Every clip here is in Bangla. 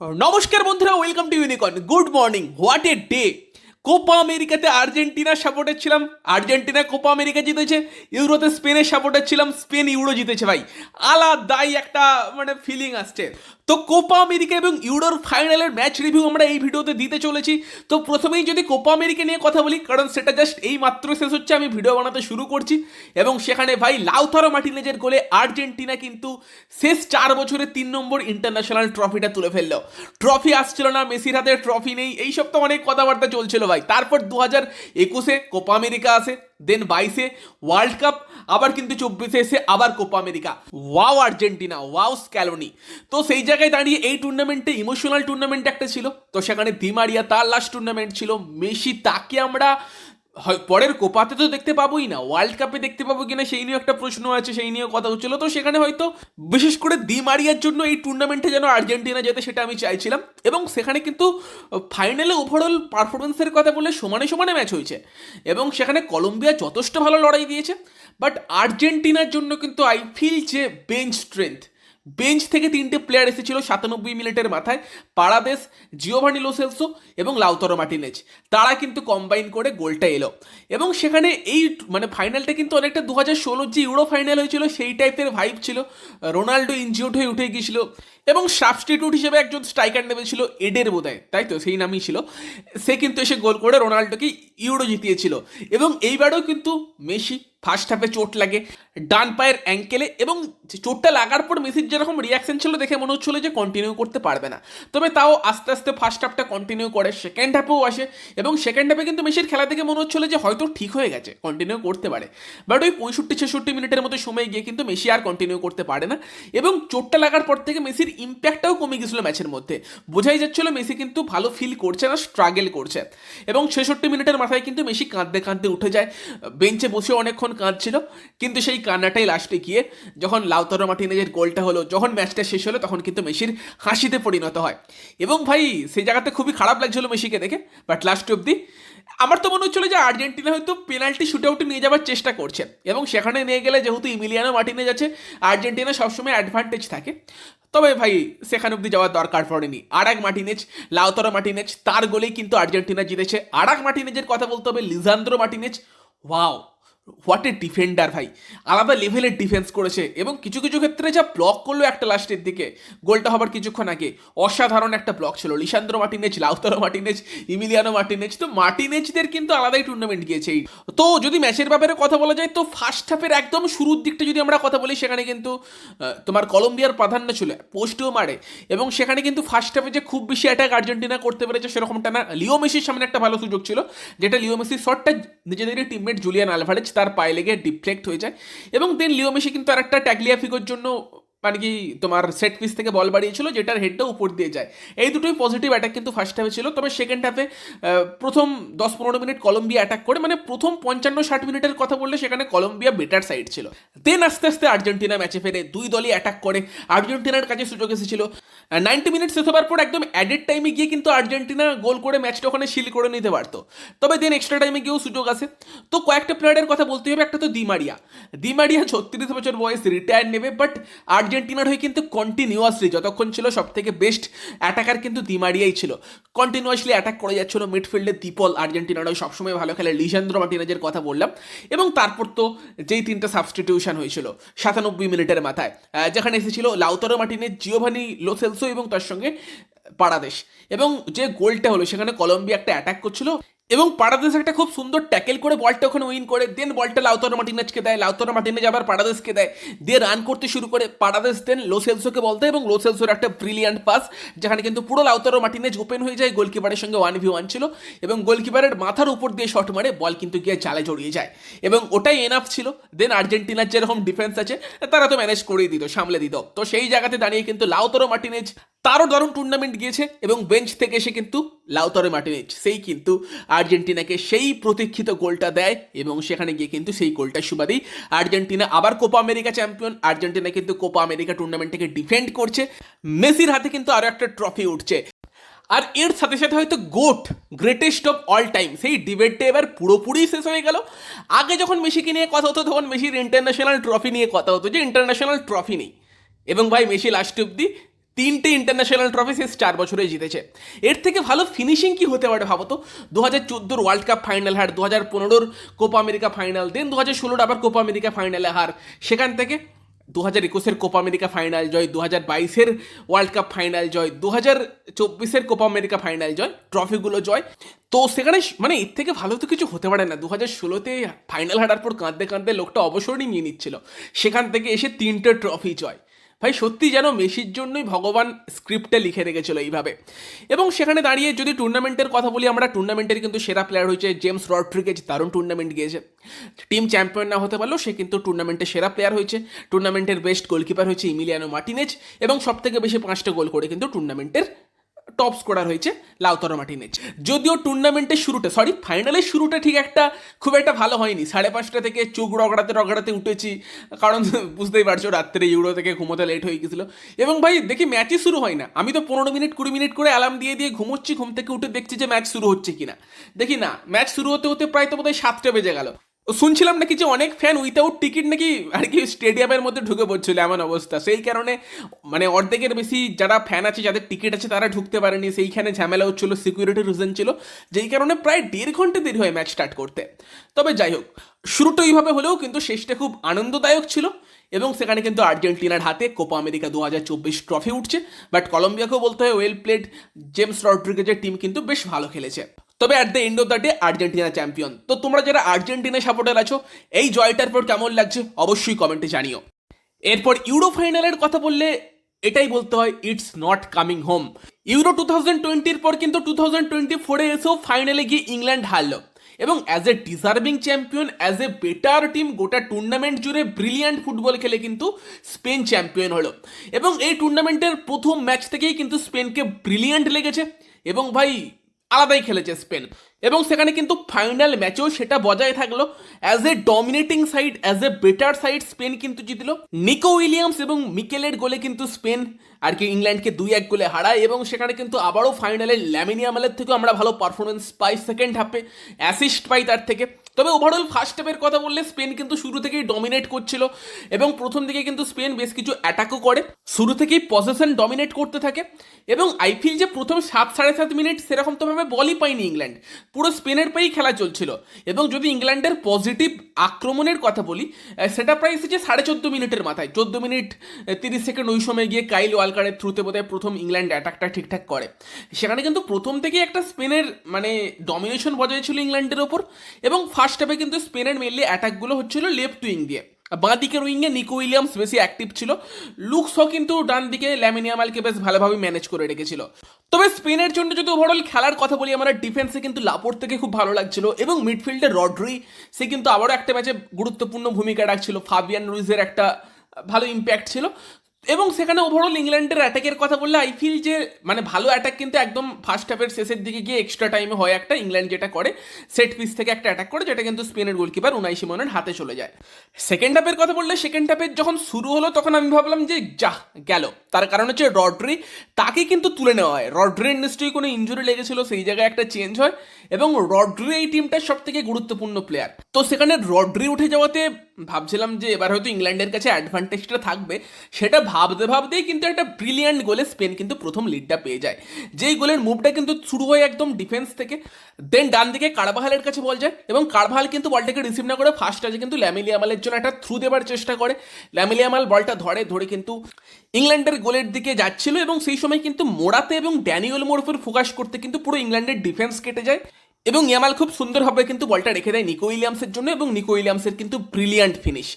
নমস্কার বন্ধুরা welcome to Unicorn good morning what a day Copa আমেরিকাতে আর্জেন্টিনার সাপোর্টার ছিলাম। আর্জেন্টিনা কোপা আমেরিকা জিতেছে। ইউরোতে স্পেনের সাপোর্টার ছিলাম। স্পেন ইউরো জিতেছে ভাই। আলাদাই একটা মানে ফিলিং আসছে। তো কোপা আমেরিকা এবং ইউরোর ফাইনালের ম্যাচ রিভিউ আমরা এই ভিডিওতে দিতে চলেছি। তো প্রথমেই যদি কোপা আমেরিকা নিয়ে কথা বলি, কারণ সেটা জাস্ট এই মাত্র শেষ হচ্ছে, আমি ভিডিও বানাতে শুরু করছি। এবং সেখানে ভাই লাউথারো মার্টিনেজের গোলে আর্জেন্টিনা কিন্তু শেষ চার বছরে তিন নম্বর ইন্টারন্যাশনাল ট্রফিটা তুলে ফেলল। ট্রফি আসছিল না, মেসির হাতে ট্রফি নেই, এইসব তো অনেক কথাবার্তা চলছিল ভাই। তারপর দু হাজার একুশে কোপা আমেরিকা আসে দেন বাইশে ওয়ার্ল্ড কাপ আবার কিন্তু চব্বিশে এসে আবার Copa America wow Argentina wow Scaloni তো সেই জায়গায় দাঁড়িয়ে এই টুর্নামেন্টে ইমোশনাল টুর্নামেন্ট একটা ছিল। তো সেখানে দিমারিয়া তার লাস্ট টুর্নামেন্ট ছিল। মেসি তাকে আমরা হয় পরের কোপাতে তো দেখতে পাবোই না। ওয়ার্ল্ড কাপে দেখতে পাবো কিনা সেই নিয়েও একটা প্রশ্ন আছে, সেই নিয়েও কথা হচ্ছিল। তো সেখানে হয়তো বিশেষ করে দি মারিয়ার জন্য এই টুর্নামেন্টে যেন আর্জেন্টিনা যেতে সেটা আমি চাইছিলাম। এবং সেখানে কিন্তু ফাইনালে ওভারঅল পারফরমেন্সের কথা বলে সমানে সমানে ম্যাচ হয়েছে। এবং সেখানে কলম্বিয়া যথেষ্ট ভালো লড়াই দিয়েছে। বাট আর্জেন্টিনার জন্য কিন্তু আই ফিল যে বেঞ্চ স্ট্রেংথ বেঞ্চ থেকে তিনটে প্লেয়ার এসেছিল সাতানব্বই মিনিটের মাথায়। পারাদেস জিওভানি লোসেলসো এবং লাউতরো মার্টিনেজ তারা কিন্তু কম্বাইন করে গোলটা এলো। এবং সেখানে এই মানে ফাইনালটা কিন্তু অনেকটা দু হাজার ষোলোর যে ইউরো ফাইনাল হয়েছিল, সেই টাইপের ভাইব ছিল। রোনাল্ডো ইনজিওর্ড হয়ে উঠে গিয়েছিল। এবং সাবস্টিটিউট হিসেবে একজন স্ট্রাইকার নেমেছিল এডের বোধহয়, তাই তো? সেই নামই ছিল। সে কিন্তু এসে গোল করে রোনাল্ডোকে ইউরো জিতিয়েছিল। এবং এইবারও কিন্তু মেসি ফার্স্ট হাফে চোট লাগে, ডান পায়ের অ্যাঙ্কেলে এবং চোটটা লাগার পর মেসির যেরকম রিয়াকশন ছিল দেখে মনে হচ্ছিল যে কন্টিনিউ করতে পারবে না। তবে তাও আস্তে আস্তে ফার্স্ট হাফটা কন্টিনিউ করে সেকেন্ড হাফেও আসে এবং সেকেন্ড হাফে কিন্তু মেসির খেলা দেখে মনে হচ্ছিল যে হয়তো ঠিক হয়ে গেছে কন্টিনিউ করতে পারে। বাট ওই পঁয়ষট্টি ছেষট্টি মিনিটের মতো সময় গিয়ে কিন্তু মেসি আর কন্টিনিউ করতে পারে না। এবং চোটটা লাগার পর থেকে মেসির ইম্প্যাক্টটাও কমে গেছিল ম্যাচের মধ্যে। বোঝাই যাচ্ছিল মেসি কিন্তু ভালো ফিল করছে না স্ট্রাগল করছে। এবং ছেষট্টি মিনিটের মাথায় কিন্তু মেসি কাঁদতে কাঁদতে উঠে যায়। বেঞ্চে বসে অনেকক্ষণ কাঁদছিল, কিন্তু সেই কান্নাটাই লাস্টে গিয়ে যখন লাউতারো মার্টিনেজের গোলটা হলো, যখন ম্যাচটা শেষ হলো, তখন কিন্তু মেসির হাসিতে পরিণত হয়। এবং ভাই, সেই জায়গাতে খুবই খারাপ লাগছিল মেসিকে দেখে বাট লাস্ট অব্দি আমার তো মনে হচ্ছিল যে আর্জেন্টিনা হয়তো পেনাল্টি শুট আউটে নিয়ে যাওয়ার চেষ্টা করছে। এবং সেখানে নিয়ে গেলে যেহেতু ইমিলিয়ানো মার্টিনেজ আছে, আর্জেন্টিনা সবসময় অ্যাডভান্টেজ থাকে। তবে ভাই, সেখানে অব্দি যাওয়ার দরকার পড়েনি। আর এক মার্টিনেজ, লাউতরো মার্টিনেজ, তার গোলেই কিন্তু আর্জেন্টিনা জিতেছে। আর এক মার্টিনেজের কথা বলতে হবে Lisandro Martinez. Wow! What a defender ভাই। আলাদা লেভেলের ডিফেন্স করেছে এবং কিছু কিছু ক্ষেত্রে যা ব্লক করল একটা লাস্টের দিকে। গোলটা হবার কিছুক্ষণ আগে। অসাধারণ একটা ব্লক ছিল। Lisandro Martinez Lautaro Martinez Emiliano Martinez তো মার্টিনেজদের কিন্তু আলাদাই টুর্নামেন্ট গিয়েছে এই। তো যদি ম্যাচের ব্যাপারে কথা বলা যায়, তো ফার্স্ট হাফের একদম শুরুর দিকটা যদি আমরা কথা বলি, সেখানে কিন্তু তোমার কলম্বিয়ার প্রাধান্য ছিল। পোস্টেও মারে। এবং সেখানে কিন্তু ফার্স্ট হাফে যে খুব বেশি অ্যাটাক আর্জেন্টিনা করতে পেরেছে, সেরকমটা না। লিও মেসির সামনে একটা ভালো সুযোগ ছিল, যেটা লিও মেসির শটটা নিজেদেরই টিমমেট জুলিয়ান আলভারেজ তার পায়ে লেগে ডিফ্লেক্ট হয়ে যায়। এবং দেন লিও মেসি কিন্তু আর একটা ট্যাগলিয়া ফিগোর জন্য মানে কি তোমার সেট পিস থেকে বল বাড়িয়েছিল, যেটার হেডটা উপর দিয়ে যায়। এই দুটোই পজিটিভ অ্যাটাক কিন্তু ফার্স্ট হাফে ছিল। তবে সেকেন্ড হাফে প্রথম দশ পনেরো মিনিট কলম্বিয়া অ্যাটাক করে মানে প্রথম পঞ্চান্ন ষাট মিনিটের কথা বললে সেখানে কলম্বিয়া বেটার সাইড ছিল। দেন আস্তে আস্তে আর্জেন্টিনা ম্যাচে ফেরে দুই দলই অ্যাটাক করে। আর্জেন্টিনার কাছে সুযোগ এসেছিল। নাইনটি মিনিট শেষ হবার পর একদম অ্যাডেড টাইমে গিয়ে কিন্তু আর্জেন্টিনা গোল করে ম্যাচটা ওখানে শিল করে নিতে পারতো। তবে দেন এক্সট্রা টাইমে গিয়েও সুযোগ আসে তো কয়েকটা প্লেয়ারের কথা বলতে হবে। একটা তো দিমারিয়া দিমারিয়া ছত্রিশ বছর বয়স রিটায়ার নেবে বাট আর্জেন্টিনার হয়ে কিন্তু কন্টিনিউয়াসলি যতক্ষণ ছিল সব থেকে বেস্ট অ্যাটাকার কিন্তু দিমারিয়াই ছিল। কন্টিনিউয়াসলি অ্যাটাক করে যাচ্ছিল মিডফিল্ডে দীপল আর্জেন্টিনার হয়ে সবসময় ভালো খেলে। লিসান্দ্র মার্টিনেজের কথা বললাম। এবং তারপর তো যেই তিনটা সাবস্টিটিউশন হয়েছিল সাতানব্বই মিনিটের মাথায় যেখানে এসেছিল লাউতারো মার্টিনের জিওভানি লোসেলসো এবং তার সঙ্গে পাড়াদেশ এবং যে গোলটা হলো, সেখানে কলম্বিয়া একটা অ্যাটাক করছিল। এবং পারাদেশ একটা খুব সুন্দর ট্যাকেল করে বলটা ওখানে উইন করে দেন বলটা লাউতর মার্টিনেজকে দেয় লাউতর মার্টিনেজ আবার পারাদেশকে দেয় দিয়ে রান করতে শুরু করে পারাদেশ দেন লোসেলসোকে বলতে এবং লোসেলসোর একটা ব্রিলিয়ান্ট পাস যেখানে কিন্তু পুরো লাউতর মার্টিনেজ ওপেন হয়ে যায় গোলকিপারের সঙ্গে ওয়ান ভি ওয়ান ছিল এবং গোলকিপারের মাথার উপর দিয়ে শট মারে, বল কিন্তু গিয়ে জালে জড়িয়ে যায় এবং ওটাই এনাফ ছিল দেন আর্জেন্টিনার যেরকম ডিফেন্স আছে, তারা তো ম্যানেজ করেই দিত, সামলে দিত। তো সেই জায়গাতে দাঁড়িয়ে কিন্তু লাউতরো মার্টিনেজ তারও দারুণ টুর্নামেন্ট গিয়েছে এবং বেঞ্চ থেকে এসে কিন্তু লাউতরে মার্টিনেজ সেই কিন্তু আর্জেন্টিনাকে সেই প্রতীক্ষিত গোলটা দেয় এবং সেখানে গিয়ে কিন্তু সেই গোলটা সুবাদেই আর্জেন্টিনা আবার কোপা আমেরিকা চ্যাম্পিয়ন আর্জেন্টিনা কিন্তু কোপা আমেরিকা টুর্নামেন্টটাকে ডিফেন্ড করছে। মেসির হাতে কিন্তু আরও একটা ট্রফি উঠছে। আর এর সাথে সাথে হয়তো GOAT greatest of all time সেই ডিবেটটা এবার পুরোপুরি শেষ হয়ে গেল। আগে যখন মেসিকে নিয়ে কথা হতো, তখন মেসির ইন্টারন্যাশনাল ট্রফি নিয়ে কথা হতো যে ইন্টারন্যাশনাল ট্রফি নেই। এবং ভাই, মেসি লাস্ট অব্দি তিনটে ইন্টারন্যাশনাল ট্রফি শেষ চার বছরে জিতেছে। এর থেকে ভালো ফিনিশিং কি হতে পারে ভাবো তো? দু হাজার চোদ্দোর ওয়ার্ল্ড কাপ ফাইনাল হার দু হাজার পনেরোর কোপা আমেরিকা ফাইনাল দেন দু হাজার ষোলোর আবার কোপা আমেরিকা ফাইনালে হার। সেখান থেকে দু হাজার একুশের কোপা আমেরিকা ফাইনাল জয় দু হাজার বাইশের ওয়ার্ল্ড কাপ ফাইনাল জয় দু হাজার চব্বিশের কোপা আমেরিকা ফাইনাল জয় ট্রফিগুলো জয়। তো সেখানে মানে এর থেকে ভালো তো কিছু হতে পারে না। দু হাজার ষোলোতে ফাইনাল হারার পর কাঁদতে কাঁদতে লোকটা অবসরই নিয়ে নিচ্ছিল। সেখান থেকে এসে তিনটে ট্রফি জয়। ভাই, সত্যি যেন মেসির জন্যই ভগবান স্ক্রিপ্টে লিখে রেখেছিল এইভাবে। এবং সেখানে দাঁড়িয়ে যদি টুর্নামেন্টের কথা বলি, আমরা টুর্নামেন্টের কিন্তু সেরা প্লেয়ার হয়েছে জেমস রড্রিগেজ দারুণ টুর্নামেন্ট গিয়েছে। টিম চ্যাম্পিয়ন না হতে পারলেও সে কিন্তু টুর্নামেন্টের সেরা প্লেয়ার হয়েছে। টুর্নামেন্টের বেস্ট গোলকিপার হয়েছে ইমিলিয়ানো মার্টিনেজ এবং সব থেকে বেশি পাঁচটা গোল করে কিন্তু টুর্নামেন্টের টপ স্কোরার হয়েছে লাউতারো মার্টিনেজ। যদিও টুর্নামেন্টের শুরুটা সরি ফাইনালের শুরুটা ঠিক একটা, খুব একটা ভালো হয়নি। সাড়ে পাঁচটা থেকে চোখ রগড়াতে রগড়াতে উঠেছি, কারণ বুঝতেই পারছ, রাত্রে ইউরো থেকে ঘুমোতে লেট হয়ে গেছিল। এবং ভাই, দেখি ম্যাচই শুরু হয় না। আমি তো পনেরো মিনিট, কুড়ি মিনিট করে অ্যালার্ম দিয়ে দিয়ে ঘুমোচ্ছি, ঘুম থেকে উঠে দেখছি যে ম্যাচ শুরু হচ্ছে কিনা। দেখি না ম্যাচ শুরু হতে হতে প্রায় তো বোধহয় সাতটা বেজে গেল। শুনছিলাম নাকি যে অনেক ফ্যান উইথাউট টিকিট নাকি আর কি স্টেডিয়ামের মধ্যে ঢুকে পড়ছিল এমন অবস্থা। সেই কারণে মানে অর্ধেকের বেশি যারা ফ্যান আছে, যাদের টিকিট আছে, তারা ঢুকতে পারেনি। সেইখানে ঝামেলা হচ্ছিল সিকিউরিটি রিজন ছিল, যেই কারণে প্রায় দেড় ঘণ্টা দেরি হয় ম্যাচ স্টার্ট করতে। তবে যাই হোক, শুরুটা ওইভাবে হলেও কিন্তু শেষটা খুব আনন্দদায়ক ছিল এবং সেখানে কিন্তু আর্জেন্টিনার হাতে কোপা আমেরিকা দু হাজার চব্বিশ ট্রফি উঠছে। বাট কলম্বিয়াকেও বলতে হয় ওয়েল প্লেড জেমস রড্রিগেজের টিম কিন্তু বেশ ভালো খেলেছে। তবে at the end of the day Argentina champion তো তোমরা যারা আর্জেন্টিনা সাপোর্টার আছো, এই জয়টার পর কেমন লাগছে অবশ্যই কমেন্টে জানিও। এরপর ইউরো ফাইনালের কথা বললে এটাই বলতে হয় it's not coming home Euro two thousand টোয়েন্টির পর কিন্তু টু থাউজেন্ড টোয়েন্টি ফোরে এসেও ফাইনালে গিয়ে ইংল্যান্ড হারলো। এবং as a deserving champion as a better team গোটা টুর্নামেন্ট জুড়ে ব্রিলিয়ান্ট ফুটবল খেলে কিন্তু স্পেন চ্যাম্পিয়ন হলো। এবং এই টুর্নামেন্টের প্রথম ম্যাচ থেকেই কিন্তু স্পেনকে ব্রিলিয়ান্ট লেগেছে। এবং ভাই আলাদাই খেলেছে স্পেন। এবং সেখানে কিন্তু ফাইনাল ম্যাচেও সেটা বজায় থাকল। As a dominating side as a better side Spain কিন্তু জিতলো। নিকো উইলিয়ামস এবং মিকেলের গোলে কিন্তু স্পেন, আর কি ইংল্যান্ডকে দুই এক গোলে হারায়। এবং সেখানে কিন্তু আবারও ফাইনালে ল্যামিনিয়ামালের থেকেও আমরা ভালো পারফরমেন্স পাই সেকেন্ড হাফে অ্যাসিস্ট পাই তার থেকে। তবে ওভারঅল ফার্স্ট হাফের কথা বললে স্পেন কিন্তু শুরু থেকেই ডমিনেট করছিল এবং প্রথম দিকে কিন্তু স্পেন বেশ কিছু অ্যাটাকও করে। শুরু থেকেই পজিশন ডমিনেট করতে থাকে এবং আইপিএল যে প্রথম সাত সাড়ে সাত মিনিট সেরকম তো ভাবে বলই পায়নি ইংল্যান্ড। পুরো স্পেনের পায়েই খেলা চলছিল এবং যদি ইংল্যান্ডের পজিটিভ আক্রমণের কথা বলি সেটা প্রায় এসেছে সাড়ে চোদ্দ মিনিটের মাথায়। চোদ্দ মিনিট তিরিশ সেকেন্ড ওই সময় গিয়ে কাইল ওয়ালকারের থ্রুতে বোধহয় প্রথম ইংল্যান্ড অ্যাটাকটা ঠিকঠাক করে। সেখানে কিন্তু প্রথম থেকেই একটা স্পেনের মানে ডমিনেশন বজায় ছিল ইংল্যান্ডের ওপর এবং ফার্স্ট হাফে কিন্তু স্পেনের মেনলি অ্যাটাকগুলো হচ্ছিল লেফট উইং দিয়ে। বাঁ দিকের উইংয়ে নিকো উইলিয়ামস বেশি অ্যাক্টিভ ছিল। লুকস লুকসও কিন্তু ডান দিকে ল্যামিনিয়ামালকে বেশ ভালোভাবে ম্যানেজ করে রেখেছিল। তবে স্পেনের জন্য যদি ওভারঅল খেলার কথা বলি, আমরা ডিফেন্সে কিন্তু লাপোর থেকে খুব ভালো লাগছিল এবং মিডফিল্ডে রড্রি সে কিন্তু আবারও একটা ম্যাচে গুরুত্বপূর্ণ ভূমিকা রাখছিল। ফাবিয়ান রুইজের একটা ভালো ইম্প্যাক্ট ছিল। এবং সেখানে ওভারঅল ইংল্যান্ডের অ্যাটাকের কথা বললে আই ফিল যে মানে ভালো অ্যাটাক কিন্তু একদম ফার্স্ট হাফের শেষের দিকে গিয়ে এক্সট্রা টাইমে হয় একটা, ইংল্যান্ড যেটা করে সেট পিস থেকে একটা অ্যাটাক করে, যেটা কিন্তু স্পেনের গোলকিপার উনাই সিমনের হাতে চলে যায়। সেকেন্ড হাফের কথা বললে সেকেন্ড হাফের যখন শুরু হলো, তখন আমি ভাবলাম যে, যা, গেল। তার কারণ হচ্ছে রড্রি, তাকে কিন্তু তুলে নেওয়া হয়। রড্রির নিশ্চয়ই কোনো ইঞ্জুরি লেগেছিল, সেই জায়গায় একটা চেঞ্জ হয়। এবং রড্রি এই টিমটার সব থেকে গুরুত্বপূর্ণ প্লেয়ার তো সেখানে রড্রি উঠে যাওয়াতে ভাবছিলাম যে এবার হয়তো ইংল্যান্ডের কাছে অ্যাডভান্টেজটা থাকবে। সেটা ভাবতে ভাবতেই কিন্তু একটা ব্রিলিয়ান্ট গোলে স্পেন কিন্তু প্রথম লিডটা পেয়ে যায়। যেই গোলের মুভটা কিন্তু শুরু হয় একদম ডিফেন্স থেকে। দেন ডান দিকে কারবাহালের কাছে বল যায় এবং কারবাহাল কিন্তু বলটাকে রিসিভ না করে ফার্স্ট টাচে কিন্তু ল্যামিলিয়ামালের জন্য একটা থ্রু দেবার চেষ্টা করে। ল্যামিলিয়ামাল বলটা ধরে ধরে কিন্তু ইংল্যান্ডের গোলের দিকে যাচ্ছিল এবং সেই সময় কিন্তু মোড়াতে এবং ড্যানিয়েল মোর উপর ফোকাস করতে কিন্তু পুরো ইংল্যান্ডের ডিফেন্স কেটে যায়। এবং ইয়ামাল খুব সুন্দরভাবে কিন্তু বলটা রেখে দেয় নিকো উইলিয়ামসের জন্য এবং নিকো উইলিয়ামসের কিন্তু ব্রিলিয়ান্ট ফিনিশ।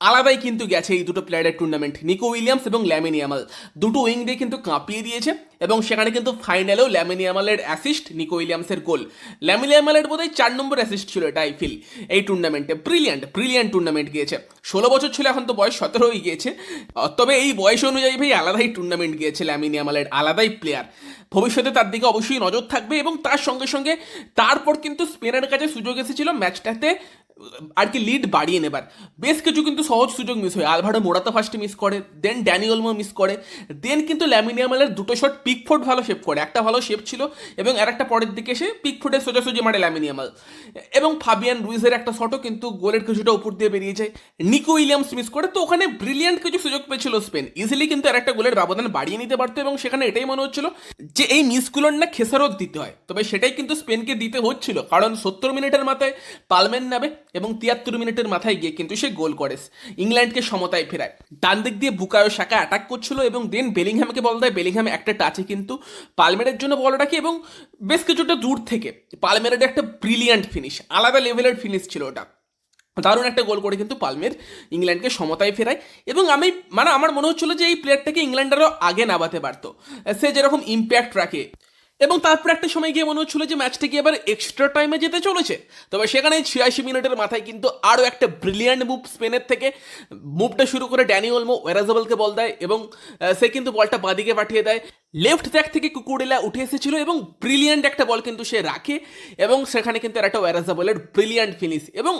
আলাদাই কিন্তু গেছে এই দুটো প্লেয়ারের টুর্নামেন্ট নিকো উইলিয়ামস এবং ল্যামিনিয়ামাল দুটো উইং দিয়ে কিন্তু কাঁপিয়ে দিয়েছে এবং সেখানে কিন্তু ফাইনালেও ল্যামিনিয়ামালের অ্যাসিস্ট নিকো উইলিয়ামসের গোল ল্যামিনিয়ামালের বোধহয় চার নম্বর অ্যাসিস্ট ছিল এটা আই ফিল এই টুর্নামেন্টে ব্রিলিয়ান্ট ব্রিলিয়ান্ট টুর্নামেন্ট গিয়েছে। ষোলো বছর ছিল এখন তো বয়স সতেরো হয়ে গিয়েছে তবে এই বয়স অনুযায়ী ভাই আলাদাই টুর্নামেন্ট গিয়েছে ল্যামিনিয়ামালের আলাদাই প্লেয়ার ভবিষ্যতে তার দিকে অবশ্যই নজর থাকবে এবং তার সঙ্গে সঙ্গে তারপর কিন্তু স্পেনের কাছে সুযোগ এসেছিল ম্যাচটাতে আর কি লিড বাড়িয়ে নেবার। বেশ কিছু কিন্তু সহজ সুযোগ মিস হয়। আলভারো মোরাতা ফার্স্টে মিস করে দেন ড্যানিয়েলমো মিস করে দেন কিন্তু ল্যামিনিয়ামেলের দুটো শট পিকফোর্ড ভালো শেপ করে। একটা ভালো শেপ ছিল এবং আর একটা পরের দিকে এসে পিকফোর্ডের সোজাসুজি মারে ল্যামিনিয়ামাল এবং ফাবিয়ান রুইজের একটা শটও কিন্তু গোলের কিছুটা উপর দিয়ে বেরিয়ে যায়। নিকো উইলিয়ামস মিস করে। তো ওখানে ব্রিলিয়ান্ট কিছু সুযোগ পেয়েছিল স্পেন। ইজিলি কিন্তু আর একটা গোলের ব্যবধান বাড়িয়ে নিতে পারতো এবং সেখানে এটাই মনে হচ্ছিল যে এই মিসগুলোর না খেসারত দিতে হয়। তবে সেটাই কিন্তু স্পেনকে দিতে হচ্ছিল। কারণ সত্তর মিনিটের মাথায় পালমেন নাবে এবং তিয়াত্তর মিনিটের মাথায় গিয়ে কিন্তু সে গোল করে। ইংল্যান্ডকে সমতায় ফেরায়। ডান দিক দিয়ে বুকায়ো শাখা অ্যাটাক করছিল এবং দেন বেলিংহ্যামকে বল দেয়। বেলিংহ্যাম একটা টাচে কিন্তু পালমেরের জন্য বল রাখে এবং বেশ কিছুটা দূর থেকে পালমেরের একটা ব্রিলিয়ান্ট ফিনিশ আলাদা লেভেলের ফিনিশ ছিল ওটা। দারুণ একটা গোল করে কিন্তু পালমের ইংল্যান্ডকে সমতায় ফেরায় এবং আমি মানে আমার মনে হচ্ছিল যে এই প্লেয়ারটাকে ইংল্যান্ড আরও আগে নামাতে পারতো। সে যেরকম ইম্প্যাক্ট রাখে। এবং তারপর একটা সময় গিয়ে মনে হচ্ছিল যে ম্যাচটা কি এবার এক্সট্রা টাইমে যেতে চলেছে। তবে সেখানে ছিয়াশি মিনিটের মাথায় কিন্তু আরও একটা ব্রিলিয়ান্ট মুভ স্পেনের থেকে। মুভটা শুরু করে ড্যানি ওলমো ওয়ারাজাবলকে বল দেয় এবং সে কিন্তু বলটা বাদিকে পাঠিয়ে দেয়। লেফট ব্যাক থেকে কুকুরেলা উঠে এসেছিল এবং ব্রিলিয়ান্ট একটা বল কিন্তু সে রাখে এবং সেখানে কিন্তু একটা ওয়ারাজাবলের ব্রিলিয়ান্ট ফিনিশ এবং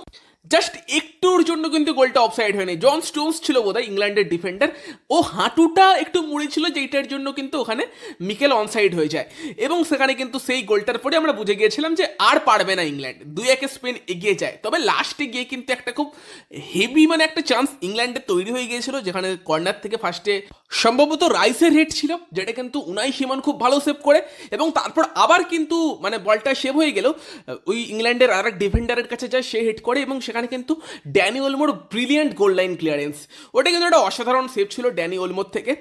জাস্ট একটুর জন্য কিন্তু গোলটা অফসাইড হয়নি। জন স্টোনস ছিল বোধহয় ইংল্যান্ডের ডিফেন্ডার ও হাঁটুটা একটু মুড়ি ছিল যেইটার জন্য কিন্তু ওখানে মিকেল অনসাইড হয়ে যায়। এবং সেখানে কিন্তু সেই গোলটার পরে আমরা বুঝে গিয়েছিলাম যে আর পারবে না ইংল্যান্ড। দুই একে স্পেন এগিয়ে যায়। তবে লাস্টে গিয়ে কিন্তু একটা খুব হেভি মানে একটা চান্স ইংল্যান্ডের তৈরি হয়ে গিয়েছিল, যেখানে কর্নার থেকে ফার্স্টে সম্ভবত রাইসের হেড ছিল, যেটা কিন্তু উনাই সীমান খুব ভালো সেভ করে এবং তারপর আবার কিন্তু মানে বলটা সেভ হয়ে গেল। ওই ইংল্যান্ডের আর এক ডিফেন্ডারের কাছে যায়, সে হিট করে এবং সেখানে কিন্তু ড্যানি ওলমোর ব্রিলিয়েন্ট গোল লাইন ক্লিয়ারেন্স ওটা কিন্তু একটা অসাধারণ সেভ ছিল ড্যানি ওলমোর থেকে।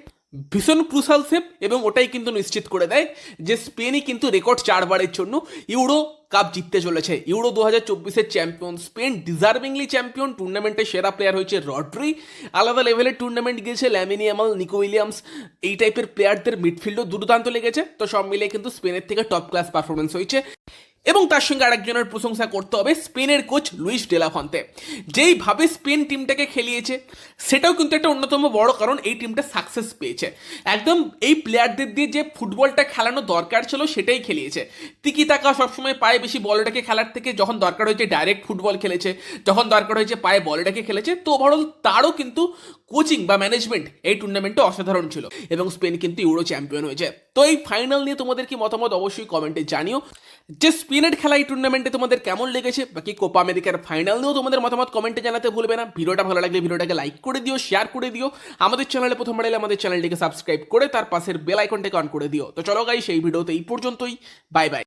ভীষণ ক্রুশাল সেভ এবং ওটাই কিন্তু নিশ্চিত করে দেয় যে স্পেনই কিন্তু রেকর্ড চারবারের জন্য ইউরো কাপ জিততে চলেছে। ইউরো দু হাজার চব্বিশের চ্যাম্পিয়ন স্পেন ডিজার্ভিংলি চ্যাম্পিয়ন টুর্নামেন্টের সেরা প্লেয়ার হয়েছে রড্রি। আলাদা লেভেলের টুর্নামেন্ট গিয়েছে ল্যামিনি আমাল নিকো উইলিয়ামস, এই টাইপের প্লেয়ারদের মিডফিল্ডও দুর্দান্ত লেগেছে। তো সব মিলিয়ে কিন্তু স্পেনের থেকে টপ ক্লাস পারফরমেন্স হয়েছে। এবং তার সঙ্গে আরেকজনের প্রশংসা করতে হবে স্পেনের কোচ লুইস ডেলাফন্তে যেইভাবে স্পেন টিমটাকে খেলিয়েছে, সেটাও কিন্তু একটা অন্যতম বড় কারণ এই টিমটা সাকসেস পেয়েছে। একদম এই প্লেয়ারদের দিয়ে যে ফুটবলটা খেলানো দরকার ছিল, সেটাই খেলিয়েছে। তিকি তাকা সবসময় পায়ে বেশি বলটাকে খেলার থেকে যখন দরকার হয়েছে ডাইরেক্ট ফুটবল খেলেছে, যখন দরকার হয়েছে পায়ে বলটাকে খেলেছে, তো ওভারঅল তারও কিন্তু কোচিং বা ম্যানেজমেন্ট এই টুর্নামেন্টে অসাধারণ ছিল এবং স্পেন কিন্তু ইউরো চ্যাম্পিয়ন হয়েছে। তো এই ফাইনাল নিয়ে তোমাদের কি মতামত অবশ্যই কমেন্টে জানিও। যে স্পেনের খেলা এই টুর্নামেন্টে তোমাদের কেমন লেগেছে? বাকি কোপা আমেরিকার ফাইনাল নিয়েও তোমাদের মতামত কমেন্টে জানাতে ভুলবে না। ভিডিওটা ভালো লাগলে ভিডিওটাকে লাইক করে দিও শেয়ার করে দিও। আমাদের চ্যানেলে প্রথমবার এলে আমাদের চ্যানেলটিকে সাবস্ক্রাইব করে তার পাশের বেল আইকনটাকে অন করে দিও। তো চলো গাই সেই ভিডিওতে এই পর্যন্তই। Bye bye